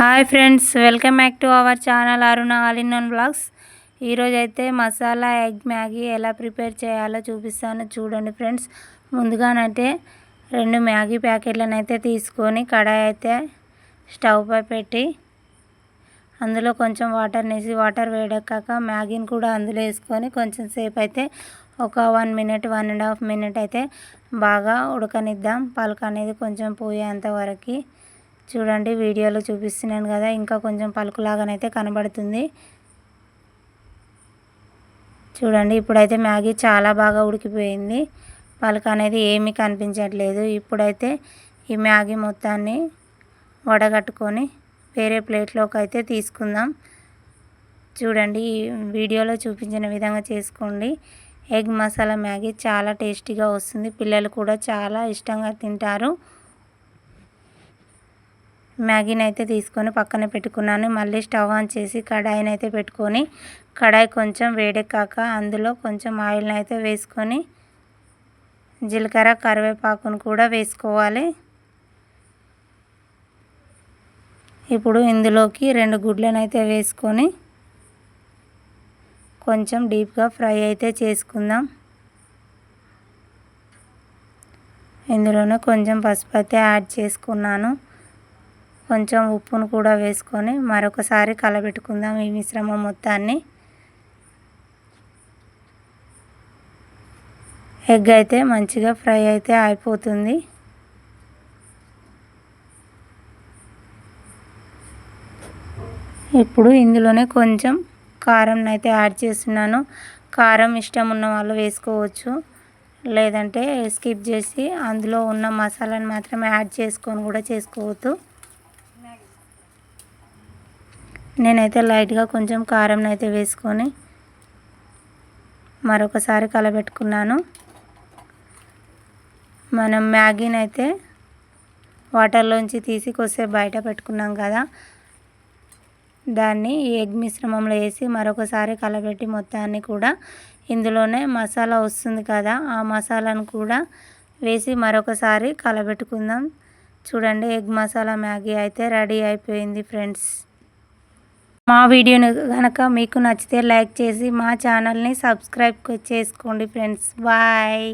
Hi friends welcome back to our channel Aruna all in one blogs. ఈరోజు అయితే masala egg Maggi ఎలా prepare చేయాలో చూపిస్తాను. చూడండి ఫ్రెండ్స్ ముందుగానైతే రెండు మ్యాగీ ప్యాకెట్లను అయితే తీసుకొని కడాయి అయితే స్టవ్ పై పెట్టి అందులో కొంచెం వాటర్ వేసి వాటర్ వేడెక్కాక మ్యాగీని కూడా అందులో వేసుకొని కొంచెం సేపు అయితే ఒక one minute one and half minute అయితే బాగా ఉడకనిద్దాం. పలుకు అనేది కొంచెం పోయేంత వరకు చూడండి వీడియోలో చూపిస్తున్నాను కదా ఇంకా కొంచెం పలుకులాగానైతే కనబడుతుంది. చూడండి ఇప్పుడైతే మ్యాగీ చాలా బాగా ఉడికిపోయింది. పలుక అనేది ఏమీ కనిపించట్లేదు. ఇప్పుడైతే ఈ మ్యాగీ మొత్తాన్ని వడగట్టుకొని వేరే ప్లేట్లోకి అయితే తీసుకుందాం. చూడండి ఈ వీడియోలో చూపించిన విధంగా చేసుకోండి. ఎగ్ మసాలా మ్యాగీ చాలా టేస్టీగా వస్తుంది. పిల్లలు కూడా చాలా ఇష్టంగా తింటారు. మ్యాగీని అయితే తీసుకొని పక్కన పెట్టుకున్నాను. మళ్ళీ స్టవ్ ఆన్ చేసి కడాయిని అయితే పెట్టుకొని కడాయి కొంచెం వేడెక్కాక అందులో కొంచెం ఆయిల్ని అయితే వేసుకొని జీలకర్ర కరివేపాకును కూడా వేసుకోవాలి. ఇప్పుడు ఇందులోకి రెండు గుడ్లను అయితే వేసుకొని కొంచెం డీప్గా ఫ్రై అయితే చేసుకుందాం. ఇందులోనే కొంచెం పసుపు అయితే యాడ్ చేసుకున్నాను. కొంచెం ఉప్పును కూడా వేసుకొని మరొకసారి కలబెట్టుకుందాం ఈ మిశ్రమం మొత్తాన్ని. ఎగ్ అయితే మంచిగా ఫ్రై అయితే అయిపోతుంది. ఇప్పుడు ఇందులోనే కొంచెం కారం అయితే యాడ్ చేస్తున్నాను. కారం ఇష్టం ఉన్న వాళ్ళు వేసుకోవచ్చు. లేదంటే స్కిప్ చేసి అందులో ఉన్న మసాలాను మాత్రమే యాడ్ చేసుకొని కూడా చేసుకోవద్దు నేనైతే లైట్గా కొంచెం కారం అయితే వేసుకొని మరొకసారి కలబెట్టుకున్నాను. మనం మ్యాగీని అయితే వాటర్లోంచి తీసి కొద్దిసేపు బయట పెట్టుకున్నాం కదా దాన్ని ఈ ఎగ్ మిశ్రమంలో వేసి మరొకసారి కలబెట్టి మొత్తాన్ని కూడా ఇందులోనే మసాలా వస్తుంది కదా ఆ మసాలాను కూడా వేసి మరొకసారి కలబెట్టుకుందాం. చూడండి ఎగ్ మసాలా మ్యాగీ అయితే రెడీ అయిపోయింది ఫ్రెండ్స్. మా వీడియోను కనుక మీకు నచ్చితే లైక్ చేసి మా ఛానల్ని సబ్స్క్రైబ్ చేసుకోండి ఫ్రెండ్స్. బాయ్.